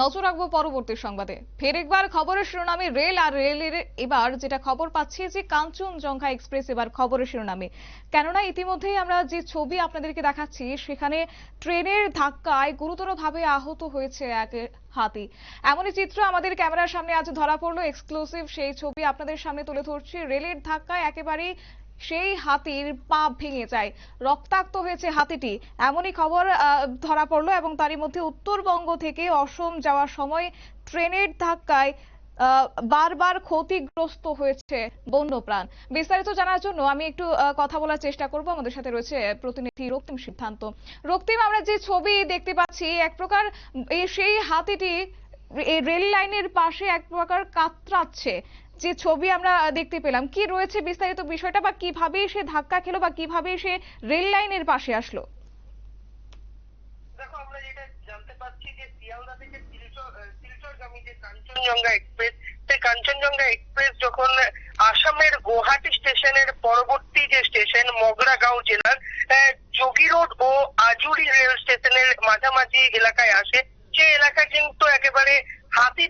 নজর রাখব পরবর্তী সংবাদে। ফের একবার খবরের শিরোনামে রেল আর রেলের এবার যেটা খবর পাচ্ছি যে কাঞ্চনজঙ্ঘা এক্সপ্রেস এবার খবরের শিরোনামে। কেননা ইতিমধ্যেই আমরা যে ছবি আপনাদেরকে দেখাচ্ছি, সেখানে ট্রেনের ধাক্কায় গুরুতরভাবে আহত হয়েছে এক হাতি। এমনই চিত্র আমাদের ক্যামেরার সামনে আজ ধরা পড়ল। এক্সক্লুসিভ সেই ছবি আপনাদের সামনে তুলে ধরছি। রেলের ধাক্কায় একেবারেই সেই হাতির পা ভেঙে যায়। রক্তাক্ত হয়েছে হাতিটি। এমনই খবর ধরা পড়ল এবং তারই মধ্যে উত্তরবঙ্গ থেকে অসম যাওয়ার সময় ট্রেনের ধাক্কায় বারবার ক্ষতিগ্রস্ত হয়েছে বন্যপ্রাণ। বিস্তারিত জানার জন্য আমি একটু কথা বলার চেষ্টা করব। আমাদের সাথে রয়েছে প্রতিনিধি রক্তিম সিদ্ধান্ত। রক্তিম, আমরা যে ছবি দেখতে পাচ্ছি, এক প্রকার সেই হাতিটি রেল লাইনের পাশে এক প্রকার কাতরাচ্ছে যে ছবি আমরা দেখতে পেলাম। কি রয়েছে বিস্তারিত বিষয়টা বা কীভাবে সে ধাক্কা খেলো বা কীভাবে সে রেল লাইনের পাশে আসলো? দেখো, আমরা যেটা জানতে পারছি যে শিয়ালদা থেকে যে কাঞ্চনজঙ্ঘা এক্সপ্রেস, সেই কাঞ্চনজঙ্ঘা এক্সপ্রেস যখন আসামের গুয়াহাটি স্টেশনের পরবর্তী যে স্টেশন, মগরাগাঁও জেলার যোগী রোড ও আজুরি রেল স্টেশনের মাঝামাঝি এলাকায় আসে সেই এলাকা কিন্তু একেবারে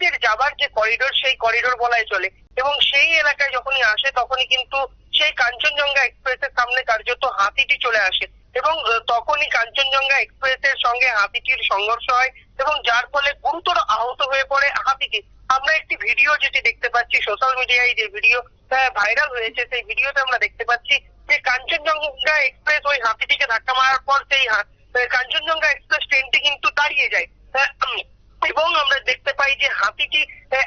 হাতিদের যাবার যে করিডোর, সেই করিডোর বলাই চলে। এবং সেই এলাকায় যখনই আসে, তখনই কিন্তু সেই কাঞ্চনজঙ্ঘা এক্সপ্রেসের সামনে কার্যত হাতিটি চলে আসে। এবং তখনই কাঞ্চনজঙ্ঘা এক্সপ্রেসের সঙ্গে হাতিটির সংঘর্ষ হয় এবং যার ফলে গুরুতর আহত হয়ে পড়ে হাতিটি। আমরা একটি ভিডিও যেটি দেখতে পাচ্ছি সোশ্যাল মিডিয়ায় যে ভিডিও ভাইরাল হয়েছে, সেই ভিডিওতে আমরা দেখতে পাচ্ছি যে কাঞ্চনজঙ্ঘা এক্সপ্রেস ওই হাতিটিকে ধাক্কা মারার পর সেই কাঞ্চনজঙ্ঘা এক্সপ্রেস ট্রেনটি কিন্তু দাঁড়িয়ে যায়। এবং আমরা দেখতে পাই যে হাতিটি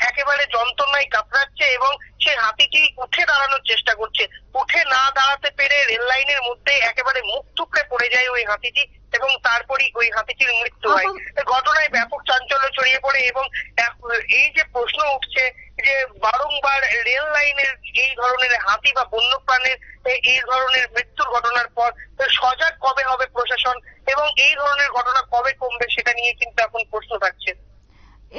একেবারে যন্ত্রণায় কাতরাচ্ছে এবং সে হাতিটি উঠে দাঁড়ানোর চেষ্টা করছে। উঠে না দাঁড়াতে পেরে রেল লাইনের মধ্যে একেবারে মুখ টুকরে পড়ে যায় ওই হাতিটি এবং তারপরই ওই হাতিটির মৃত্যু হয়। ঘটনায় ব্যাপক চাঞ্চল্য ছড়িয়ে পড়ে এবং এই যে প্রশ্ন উঠছে যে বারংবার রেল লাইনের এই ধরনের হাতি বা বন্যপ্রাণের এই ধরনের মৃত্যুর ঘটনার পর সজাগ কবে হবে প্রশাসন এবং এই ধরনের ঘটনা কবে কমবে সেটা নিয়ে কিন্তু এখন প্রশ্ন থাকছে।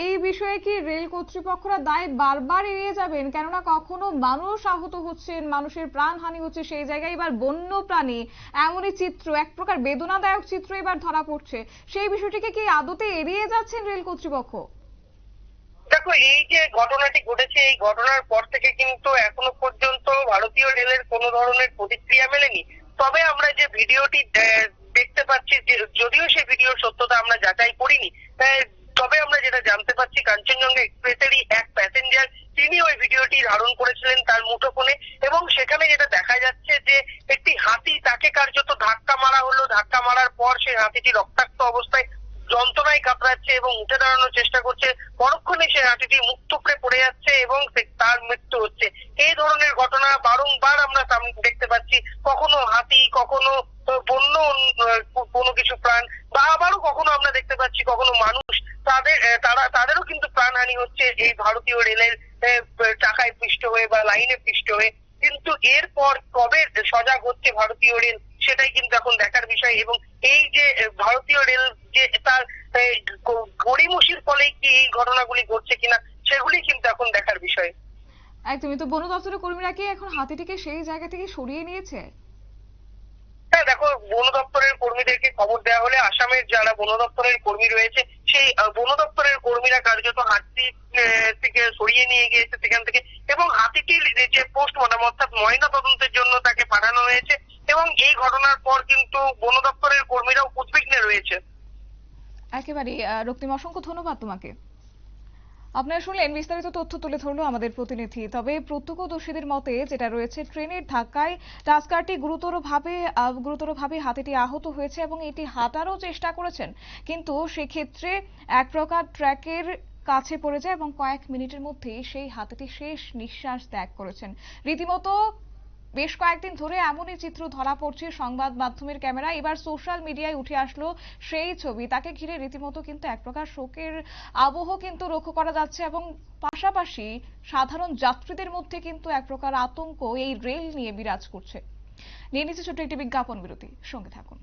এই বিষয়ে কি রেল কর্তৃপক্ষরা দায় বারবার এড়িয়ে যাবেন? কেননা কখনো মানুষ আহত হচ্ছেন, মানুষের প্রাণহানি হচ্ছে সেই জায়গায়। এবার বন্য প্রাণী, এমনই চিত্র, এক প্রকার বেদনাদায়ক চিত্র এবার ধরা পড়ছে। সেই বিষয়টিকে কি আদতে এড়িয়ে যাচ্ছেন রেল কর্তৃপক্ষ? দেখো, এই যে ঘটনাটি ঘটেছে, এই ঘটনার পর থেকে কিন্তু এখনও পর্যন্ত ভারতীয় রেলের কোনো ধরনের প্রতিক্রিয়া মেলেনি। তবে আমরা যে ভিডিওটি দেখতে পাচ্ছি যদিও সেই ভিডিওর সত্যতা আমরা যাচাই করিনি তবে আমরা যেটা জানতে পারছি, কাঞ্চনজঙ্ঘা এক্সপ্রেসেরই এক প্যাসেঞ্জার তিনি ওই ভিডিওটি ধারণ করেছিলেন তার মুঠোফোনে এবং সেখানে যেটা দেখা যাচ্ছে যে একটি হাতি তাকে কার্যত ধাক্কা মারা হলো। ধাক্কা মারার পর সেই হাতিটি রক্তাক্ত অবস্থায় যন্ত্রণায় কাতরাচ্ছে এবং উঠে দাঁড়ানোর চেষ্টা করছে। পরক্ষণে সে হাতিটি মুখ টুকরে পড়ে যাচ্ছে এবং তার মৃত্যু হচ্ছে। এই ধরনের ঘটনা বারংবার আমরা দেখতে পাচ্ছি। কখনো হাতি, কখনো বন্য কোনো কিছু প্রাণ বা আবারও কখনো আমরা দেখতে পাচ্ছি কখনো মানুষ তাদের তারা, তাদেরও কিন্তু প্রাণহানি হচ্ছে এই ভারতীয় রেলের চাকায় পিষ্ট হয়ে বা লাইনে পিষ্ট হয়ে। কিন্তু এরপর কবে সজাগ হচ্ছে ভারতীয় রেল, সেটাই কিন্তু এখন দেখার বিষয়। এবং এই যে ভারতীয় রেল যে তার গড়িমসির ফলেই কি এই ঘটনাগুলি ঘটছে কিনা, সেগুলি কিন্তু এখন দেখার বিষয়। একদমই তো বন দপ্তরের কর্মীরা কি এখন হাতিটিকে সেই জায়গা থেকে সরিয়ে নিয়েছে। হ্যাঁ দেখো, বন দপ্তরের কর্মীদেরকে খবর দেওয়া হলে আসামের যারা বন দপ্তরের কর্মী রয়েছে, সেই বন দপ্তরের কর্মীরা কার্যত হাতি থেকে সরিয়ে নিয়ে গিয়েছে সেখান থেকে এবং হাতিটির যে পোস্টমর্টম অর্থাৎ ময়না তদন্তের জন্য তাকে পাঠানো হয়েছে এবং এই ঘটনার পর কিন্তু বন দপ্তরের কর্মীরাও উদ্বিগ্নে রয়েছে। একেবারে রক্তিম, অসংখ্য ধন্যবাদ তোমাকে। আপনারা শুনলেন বিস্তারিত তথ্য তুলে ধরলো আমাদের প্রতিনিধি। তবে প্রত্যক্ষদর্শীদের মতে যেটা রয়েছে, ট্রেনের ধাক্কায় টাস্কারটি গুরুতরভাবে গুরুতরভাবে হাতিটি আহত হয়েছে এবং এটি হাঁটারও চেষ্টা করেছেন। কিন্তু সেক্ষেত্রে এক প্রকার ট্র্যাকের কাছে পড়ে যায় এবং কয়েক মিনিটের মধ্যেই সেই হাতিটি শেষ নিঃশ্বাস ত্যাগ করেছেন। রীতিমতো বেশ কয়েকদিন ধরে এমনই চিত্র ধরা পড়ছে সংবাদ মাধ্যমের ক্যামেরা এবার সোশ্যাল মিডিয়ায় উঠে আসলো সেই ছবি। তাকে ঘিরে রীতিমতো কিন্তু এক প্রকার শোকের আবহ কিন্তু লক্ষ্য করা যাচ্ছে এবং পাশাপাশি সাধারণ যাত্রীদের মধ্যে কিন্তু এক প্রকার আতঙ্ক এই রেল নিয়ে বিরাজ করছে। নিয়ে নিচ্ছে ছোট্ট একটি বিজ্ঞাপন বিরতি। সঙ্গে থাকুন।